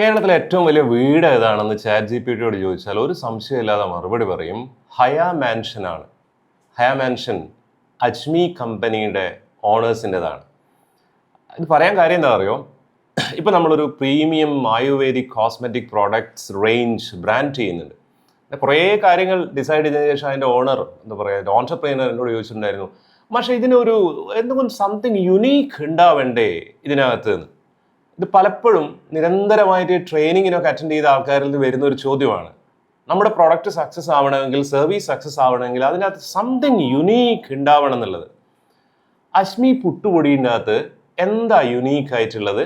കേരളത്തിലെ ഏറ്റവും വലിയ വീട് ഏതാണെന്ന് ചാറ്റ് ജി പി ടിയോട് ചോദിച്ചാൽ ഒരു സംശയമില്ലാതെ മറുപടി പറയും ഹയ മാൻഷൻ ആണ് ഹയ മാൻഷൻ അജ്മി കമ്പനിയുടെ ഓണേഴ്സിന്റെതാണ്. ഇത് പറയാൻ കാര്യം എന്താ അറിയോ ഇപ്പം നമ്മളൊരു premium ayurvedic cosmetic products range brand ചെയ്യുന്നുണ്ട്. കുറേ കാര്യങ്ങൾ ഡിസൈഡ് ചെയ്തതിന് ശേഷം അതിന്റെ ഓണർ എന്താ പറയുക ഓൺടർപ്രീനർ എന്നോട് ചോദിച്ചിട്ടുണ്ടായിരുന്നു പക്ഷേ ഇതിനൊരു എന്തെങ്കിലും സംതിങ് യുണീക്ക് ഉണ്ടാവണ്ടേ ഇതിനകത്ത്? എന്ന് ഇത് പലപ്പോഴും നിരന്തരമായിട്ട് ട്രെയിനിങ്ങിനൊക്കെ അറ്റൻഡ് ചെയ്ത ആൾക്കാരിൽ നിന്ന് വരുന്ന ഒരു ചോദ്യമാണ്. നമ്മുടെ പ്രൊഡക്റ്റ് സക്സസ് ആവണമെങ്കിൽ സർവീസ് സക്സസ് ആവണമെങ്കിൽ അതിനകത്ത് സംതിങ് യുണീക്ക് ഉണ്ടാവണം എന്നുള്ളത്. അശ്മി പുട്ടുപൊടിന്റെ അകത്ത് എന്താ യുണീക്ക് ആയിട്ടുള്ളത്?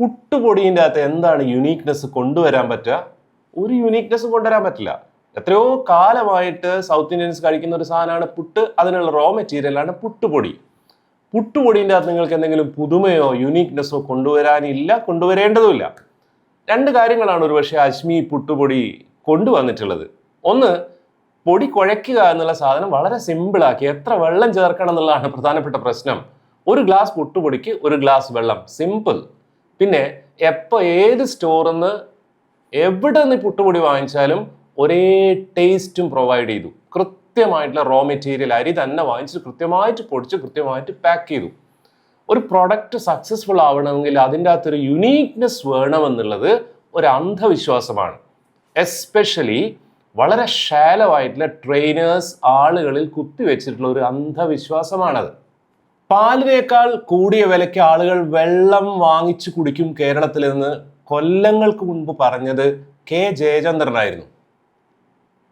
പുട്ടുപൊടിന്റെ അകത്ത് എന്താണ് യുണീക്നെസ് കൊണ്ടുവരാൻ പറ്റുക? ഒരു യുണീക്നെസ് കൊണ്ടുവരാൻ പറ്റില്ല. എത്രയോ കാലമായിട്ട് സൗത്ത് ഇന്ത്യൻസ് കഴിക്കുന്ന ഒരു സാധനമാണ് പുട്ട് അതിനുള്ള റോ മെറ്റീരിയലാണ് പുട്ടുപൊടി. പുട്ടുപൊടീന്റെ അകത്ത് നിങ്ങൾക്ക് എന്തെങ്കിലും പുതുമയോ യുണീക്നെസ്സോ കൊണ്ടുവരാനില്ല കൊണ്ടുവരേണ്ടതുമില്ല. രണ്ട് കാര്യങ്ങളാണ് ഒരുപക്ഷെ അശ്മി പുട്ടുപൊടി കൊണ്ടുവന്നിട്ടുള്ളത്. ഒന്ന് പൊടി കുഴയ്ക്കുക എന്നുള്ള സാധനം വളരെ സിമ്പിളാക്കി എത്ര വെള്ളം ചേർക്കണം എന്നുള്ളതാണ് പ്രധാനപ്പെട്ട പ്രശ്നം. ഒരു ഗ്ലാസ് പുട്ടുപൊടിക്ക് ഒരു ഗ്ലാസ് വെള്ളം സിമ്പിൾ പിന്നെ എപ്പോൾ ഏത് സ്റ്റോറിൽ നിന്ന് എവിടെ നിന്ന് പുട്ടുപൊടി വാങ്ങിച്ചാലും ഒരേ ടേസ്റ്റും പ്രൊവൈഡ് ചെയ്തു. കൃത്യമായിട്ടുള്ള റോ മെറ്റീരിയൽ അരി തന്നെ വാങ്ങിച്ച് കൃത്യമായിട്ട് പൊടിച്ച് കൃത്യമായിട്ട് പാക്ക് ചെയ്തു. ഒരു പ്രൊഡക്റ്റ് സക്സസ്ഫുൾ ആവണമെങ്കിൽ അതിന്റെ അകത്തൊരു യുണീക്നെസ് വേണമെന്നുള്ളത് ഒരു അന്ധവിശ്വാസമാണ്. എസ്പെഷ്യലി വളരെ ഷാലമായിട്ടുള്ള ട്രെയിനേഴ്സ് ആളുകളിൽ കുത്തിവെച്ചിട്ടുള്ള ഒരു അന്ധവിശ്വാസമാണത്. പാലിനേക്കാൾ കൂടിയ വിലയ്ക്ക് ആളുകൾ വെള്ളം വാങ്ങിച്ചു കുടിക്കും കേരളത്തിൽ നിന്ന് കൊല്ലങ്ങൾക്ക് മുൻപ് പറഞ്ഞത് കെ ജയചന്ദ്രനായിരുന്നു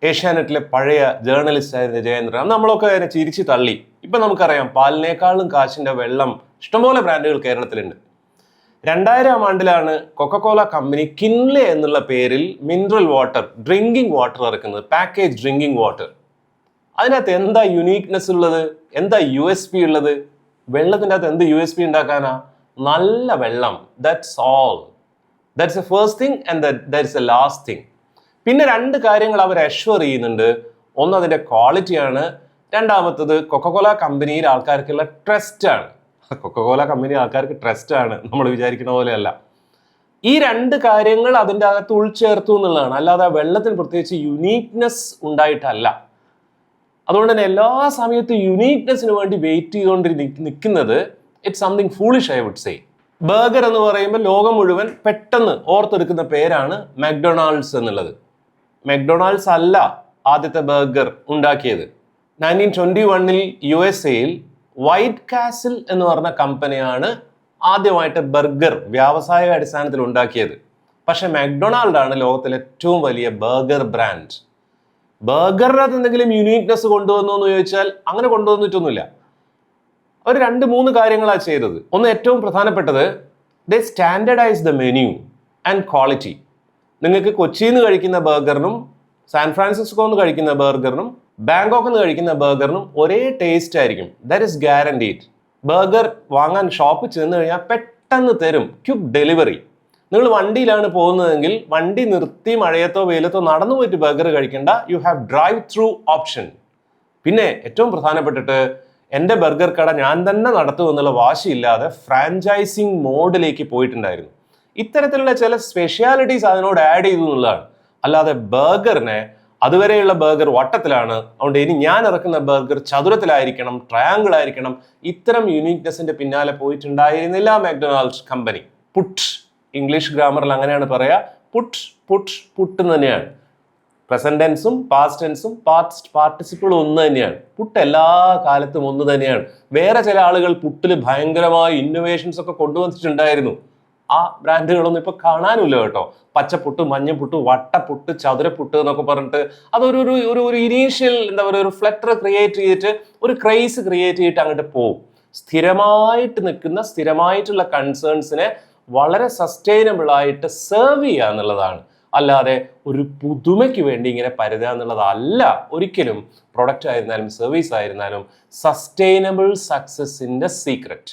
ഏഷ്യാനെറ്റിലെ പഴയ ജേർണലിസ്റ്റ് ആയിരുന്ന ജയേന്ദ്രൻ അന്ന് നമ്മളൊക്കെ അതിനെ ചിരിച്ചു തള്ളി. ഇപ്പം നമുക്കറിയാം പാലിനേക്കാളും കാശിന്റെ വെള്ളം ഇഷ്ടംപോലെ ബ്രാൻഡുകൾ കേരളത്തിലുണ്ട്. രണ്ടായിരം ആണ്ടിലാണ് കൊക്കക്കോല കമ്പനി കിൻലെ എന്നുള്ള പേരിൽ മിനറൽ വാട്ടർ ഡ്രിങ്കിങ് വാട്ടർ ഇറക്കുന്നത്. പാക്കേജ് ഡ്രിങ്കിങ് വാട്ടർ അതിനകത്ത് എന്താ യുണീക്നെസ് ഉള്ളത്? എന്താ യു എസ് പി ഉള്ളത്? വെള്ളത്തിന്റെ അകത്ത് എന്ത് യു എസ് പി ഉണ്ടാക്കാനാ? നല്ല വെള്ളം. That's all that's a first thing and that's a last thing പിന്നെ രണ്ട് കാര്യങ്ങൾ അവർ അഷ്വർ ചെയ്യുന്നുണ്ട്. ഒന്ന് അതിന്റെ ക്വാളിറ്റിയാണ് രണ്ടാമത്തത് കൊക്കകോല കമ്പനിയിൽ ആൾക്കാർക്കുള്ള ട്രസ്റ്റ് ആണ്. കൊക്കക്കോല കമ്പനി ആൾക്കാർക്ക് ട്രസ്റ്റ് ആണ്. നമ്മൾ വിചാരിക്കുന്ന പോലെയല്ല. ഈ രണ്ട് കാര്യങ്ങൾ അതിന്റെ അകത്ത് ഉൾച്ചേർത്തു എന്നുള്ളതാണ്. അല്ലാതെ വെള്ളത്തിന് പ്രത്യേകിച്ച് യുണീക്നെസ് ഉണ്ടായിട്ടല്ല. അതുകൊണ്ട് തന്നെ എല്ലാ സമയത്തും യുണീക്നെസ്സിന് വേണ്ടി വെയിറ്റ് ചെയ്തുകൊണ്ട് നിൽക്കുന്നത് it's something foolish I would say burger എന്ന് പറയുമ്പോൾ ലോകം മുഴുവൻ പെട്ടെന്ന് ഓർത്തെടുക്കുന്ന പേരാണ് മക്ഡൊണാൾഡ്സ് എന്നുള്ളത്. മക്ഡൊണാൾഡ്സ് അല്ല ആദ്യത്തെ ബർഗർ ഉണ്ടാക്കിയത്. നയന്റീൻ ട്വന്റി വണ്ണിൽ യു എസ് എയിൽ വൈറ്റ് കാസിൽ എന്ന് പറഞ്ഞ കമ്പനിയാണ് ആദ്യമായിട്ട് ബർഗർ വ്യാവസായിക അടിസ്ഥാനത്തിൽ ഉണ്ടാക്കിയത്. പക്ഷെ മാക്ഡൊണാൾഡ് ആണ് ലോകത്തിലെ ഏറ്റവും വലിയ ബർഗർ ബ്രാൻഡ് ബർഗറിനകത്ത് എന്തെങ്കിലും യുണീക്നെസ് കൊണ്ടുവന്നു എന്ന് ചോദിച്ചാൽ അങ്ങനെ കൊണ്ടുവന്നിട്ടൊന്നുമില്ല. അവർ രണ്ട് മൂന്ന് കാര്യങ്ങളാണ് ചെയ്തത്. ഒന്ന് ഏറ്റവും പ്രധാനപ്പെട്ടത് the standardise the menu and quality നിങ്ങൾക്ക് കൊച്ചിയിൽ നിന്ന് കഴിക്കുന്ന ബർഗറിനും സാൻ ഫ്രാൻസിസ്കോ നിന്ന് കഴിക്കുന്ന ബർഗറിനും ബാങ്കോക്കിൽ നിന്ന് കഴിക്കുന്ന ബർഗറിനും ഒരേ ടേസ്റ്റ് ആയിരിക്കും. ദാറ്റ് ഇസ് ഗ്യാരണ്ടീഡ് ബർഗർ വാങ്ങാൻ ഷോപ്പ് ചെന്ന് കഴിഞ്ഞാൽ പെട്ടെന്ന് തരും. ക്യുക്ക് ഡെലിവറി നിങ്ങൾ വണ്ടിയിലാണ് പോകുന്നതെങ്കിൽ വണ്ടി നിർത്തി മഴയത്തോ വെയിലത്തോ നടന്നു പോയിട്ട് ബർഗർ കഴിക്കേണ്ട. You have drive through option പിന്നെ ഏറ്റവും പ്രധാനപ്പെട്ടിട്ട് എന്റെ ബർഗർ കട ഞാൻ തന്നെ നടത്തുമെന്നുള്ള വാശിയില്ലാതെ ഫ്രാഞ്ചൈസിങ് മോഡിലേക്ക് പോയിട്ടുണ്ടായിരുന്നു. ഇത്തരത്തിലുള്ള ചില സ്പെഷ്യാലിറ്റീസ് അതിനോട് ആഡ് ചെയ്തു എന്നുള്ളതാണ്. അല്ലാതെ ബർഗറിനെ അതുവരെയുള്ള ബർഗർ വട്ടത്തിലാണ്. അതുകൊണ്ട് ഇനി ഞാൻ ഇറക്കുന്ന ബർഗർ ചതുരത്തിലായിരിക്കണം ട്രയാങ്കിൾ ആയിരിക്കണം. ഇത്തരം യുണീക്നെസിന്റെ പിന്നാലെ പോയിട്ടുണ്ടായിരുന്നില്ല മാക്ഡൊണാൾഡ്സ് കമ്പനി പുട്ട് ഇംഗ്ലീഷ് ഗ്രാമറിൽ അങ്ങനെയാണ് പറയാ. പുട്ട് പുട്ട് പുട്ട് എന്ന് തന്നെയാണ്. പ്രസന്റ് ടെൻസും പാസ്റ്റ് ടെൻസും പാസ്റ്റ് പാർട്ടിസിപ്പിളും ഒന്ന് തന്നെയാണ്. പുട്ട് എല്ലാ കാലത്തും ഒന്ന് തന്നെയാണ്. വേറെ ചില ആളുകൾ പുട്ടിൽ ഭയങ്കരമായ ഇന്നോവേഷൻസ് ഒക്കെ കൊണ്ടുവന്നിട്ടുണ്ടായിരുന്നു. ആ ബ്രാൻഡുകളൊന്നും ഇപ്പൊ കാണാനില്ല കേട്ടോ. പച്ചപ്പുട്ട് മഞ്ഞപ്പുട്ട് വട്ടപ്പുട്ട് ചതുരപ്പുട്ട് എന്നൊക്കെ പറഞ്ഞിട്ട് അതൊരു ഒരു ഒരു ഒരു ഇനീഷ്യൽ എന്താ പറയുക ഒരു ഫ്ലറ്റർ ക്രിയേറ്റ് ചെയ്തിട്ട് ഒരു ക്രൈസ് ക്രിയേറ്റ് ചെയ്തിട്ട് അങ്ങോട്ട് പോകും സ്ഥിരമായിട്ട് നിൽക്കുന്ന സ്ഥിരമായിട്ടുള്ള കൺസേൺസിനെ വളരെ സസ്റ്റൈനബിൾ ആയിട്ട് സെർവ് ചെയ്യുക എന്നുള്ളതാണ്. അല്ലാതെ ഒരു പുതുമയ്ക്ക് വേണ്ടി ഇങ്ങനെ പരുതുക എന്നുള്ളതല്ല. ഒരിക്കലും പ്രൊഡക്റ്റ് ആയിരുന്നാലും സർവീസ് ആയിരുന്നാലും സസ്റ്റൈനബിൾ സക്സസിന്റെ സീക്രട്ട്